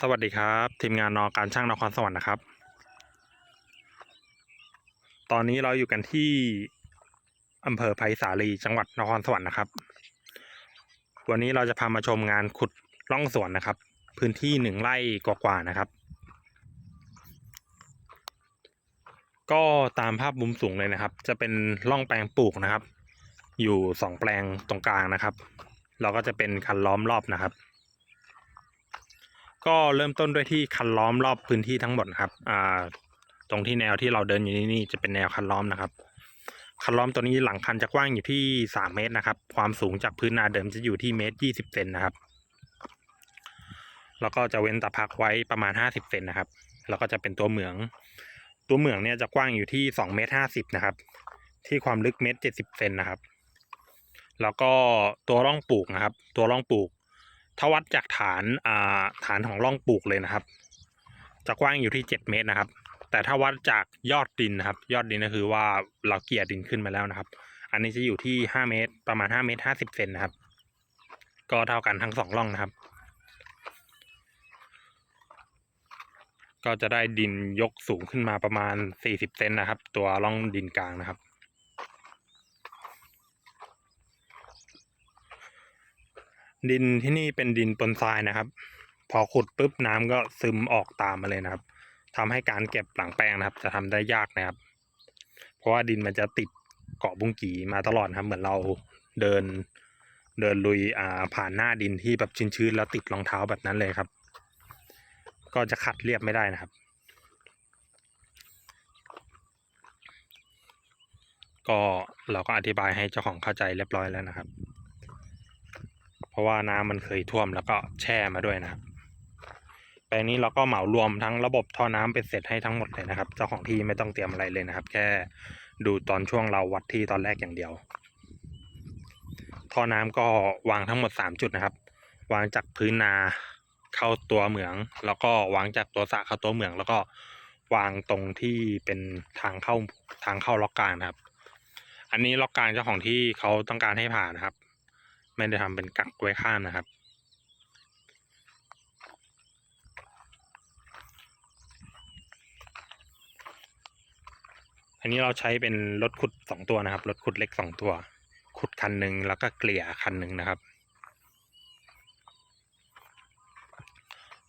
สวัสดีครับ ทีมงานนอการช่างนครสวรรค์นะครับ ตอนนี้เราอยู่กันที่อำเภอไผ่สาลีจังหวัดนครสวรรค์นะครับ วันนี้เราจะพามาชมงานขุดล่องสวนนะครับ พื้นที่หนึ่งไร่กว่าๆนะครับ ก็ตามภาพมุมสูงเลยนะครับ จะเป็นร่องแปลงปลูกนะครับ อยู่สองแปลงตรงกลางนะครับ เราก็จะเป็นคันล้อมรอบนะครับ ก็เริ่มต้นด้วยที่คันล้อมรอบพื้นที่ทั้งหมดนะครับอ่าตรงที่แนวที่เราเดินอยู่นี่นี่จะเป็นแนวคันล้อมนะครับ คันล้อมตัวนี้หลังคันจะกว้างอยู่ที่สามเมตรนะครับ ความสูงจากพื้นนาเดิมจะอยู่ที่เมตรยี่สิบเซนนะครับ แล้วก็จะเว้นตะพักไว้ประมาณห้าสิบเซนนะครับ แล้วก็จะเป็นตัวเหมือง ตัวเหมืองเนี่ยจะกว้างอยู่ที่สองเมตรห้าสิบนะครับ ที่ความลึกเมตรเจ็ดสิบเซนนะครับ แล้วก็ตัวร่องปลูกนะครับ ตัวร่องปลูกถ้าวัดจากฐานอ่าฐานของร่องปลูกเลยนะครับ จะกว้างอยู่ที่เจ็ดเมตรนะครับ แต่ถ้าวัดจากยอดดินนะครับ ยอดดินก็คือว่าเราเกลี่ยดินขึ้นมาแล้วนะครับ อันนี้จะอยู่ที่ห้าเมตรประมาณห้าเมตรห้าสิบเซนนะครับ ก็เท่ากันทั้งสองร่องนะครับ ก็จะได้ดินยกสูงขึ้นมาประมาณสี่สิบเซนนะครับ ตัวร่องดินกลางนะครับ ดินที่นี่เป็นดินปนทรายนะครับ พอขุดปุ๊บน้ำก็ซึมออกตามมาเลยนะครับทำให้การเก็บหลังแปลงนะครับ จะทำได้ยากนะครับ เพราะว่าดินมันจะติดเกาะบุ้งกีมาตลอดครับ เหมือนเราเดินเดินลุยอ่าผ่านหน้าดินที่แบบชื้นๆแล้วติดรองเท้าแบบนั้นเลยครับ ก็จะขัดเรียบไม่ได้นะครับ ก็เราก็อธิบายให้เจ้าของเข้าใจเรียบร้อยแล้วนะครับ เพราะว่าน้ำมันเคยท่วมแล้วก็แช่มาด้วยนะครับแปลงนี้เราก็เหมารวมทั้งระบบท่อน้ำเป็นเสร็จให้ทั้งหมดเลยนะครับ เจ้าของที่ไม่ต้องเตรียมอะไรเลยนะครับ แค่ดูตอนช่วงเราวัดที่ตอนแรกอย่างเดียว ท่อน้ำก็วางทั้งหมดสามจุดนะครับ วางจากพื้นนา เข้าตัวเหมือง แล้วก็วางจากตัวสระเข้าตัวเหมือง แล้วก็วางตรงที่เป็นทางเข้าทางเข้าล็อกกลางนะครับ อันนี้ล็อกกลางเจ้าของที่เขาต้องการให้ผ่านนะครับ ไม่ได้ทำเป็นกักไว้ข้างนะครับอันนี้เราใช้เป็นรถขุดสองตัวนะครับ รถขุดเล็กสองตัว ขุดคันหนึ่งแล้วก็เกลี่ยคันหนึ่งนะครับ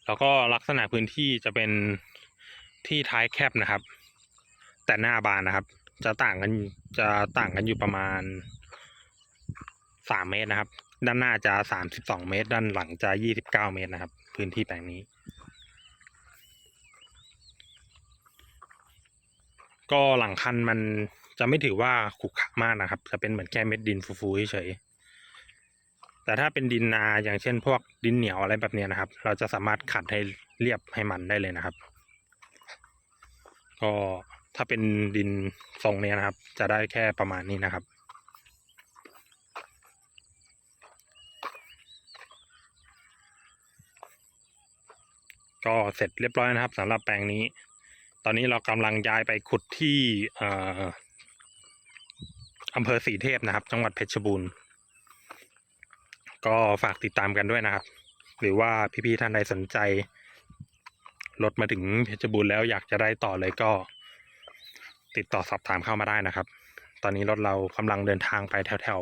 แล้วก็ลักษณะพื้นที่จะเป็นที่ท้ายแคบนะครับ แต่หน้าบานนะครับ จะต่างกันจะต่างกันอยู่ประมาณสามเมตรนะครับ ด้านหน้าจะสามสิบสองเมตร ด้านหลังจะยี่สิบเก้าเมตรนะครับ พื้นที่แปลงนี้ ก็หลังคันมันจะไม่ถือว่าขรุขระมากนะครับ จะเป็นเหมือนแค่เม็ดดินฟูๆเฉยๆ แต่ถ้าเป็นดินนาอย่างเช่นพวกดินเหนียวอะไรแบบนี้นะครับ เราจะสามารถขัดให้เรียบให้มันได้เลยนะครับ ก็ถ้าเป็นดินทรงนี้นะครับ จะได้แค่ประมาณนี้นะครับ ก็เสร็จเรียบร้อยนะครับสำหรับแปลงนี้ ตอนนี้เรากำลังย้ายไปขุดที่เอ่ออำเภอสีเทพนะครับ จังหวัดเพชรบูรณ์ ก็ฝากติดตามกันด้วยนะครับ หรือว่าพี่ๆท่านใดสนใจรถมาถึงเพชรบูรณ์แล้วอยากจะได้ต่อเลยก็ ติดต่อสอบถามเข้ามาได้นะครับ ตอนนี้รถเรากำลังเดินทางไปแถว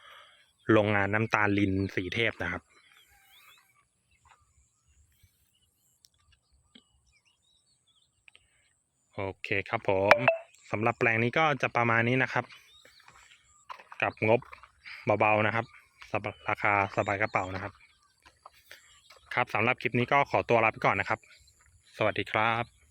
ๆโรงงานน้ำตาลลินสีเทพนะครับโอเคครับผมสำหรับแปลงนี้ก็จะประมาณนี้นะครับ กับงบเบาๆนะครับสำหรับ ราคาสบายกระเป๋านะครับ ครับสำหรับคลิปนี้ก็ขอตัวลาไปก่อนนะครับ สวัสดีครับ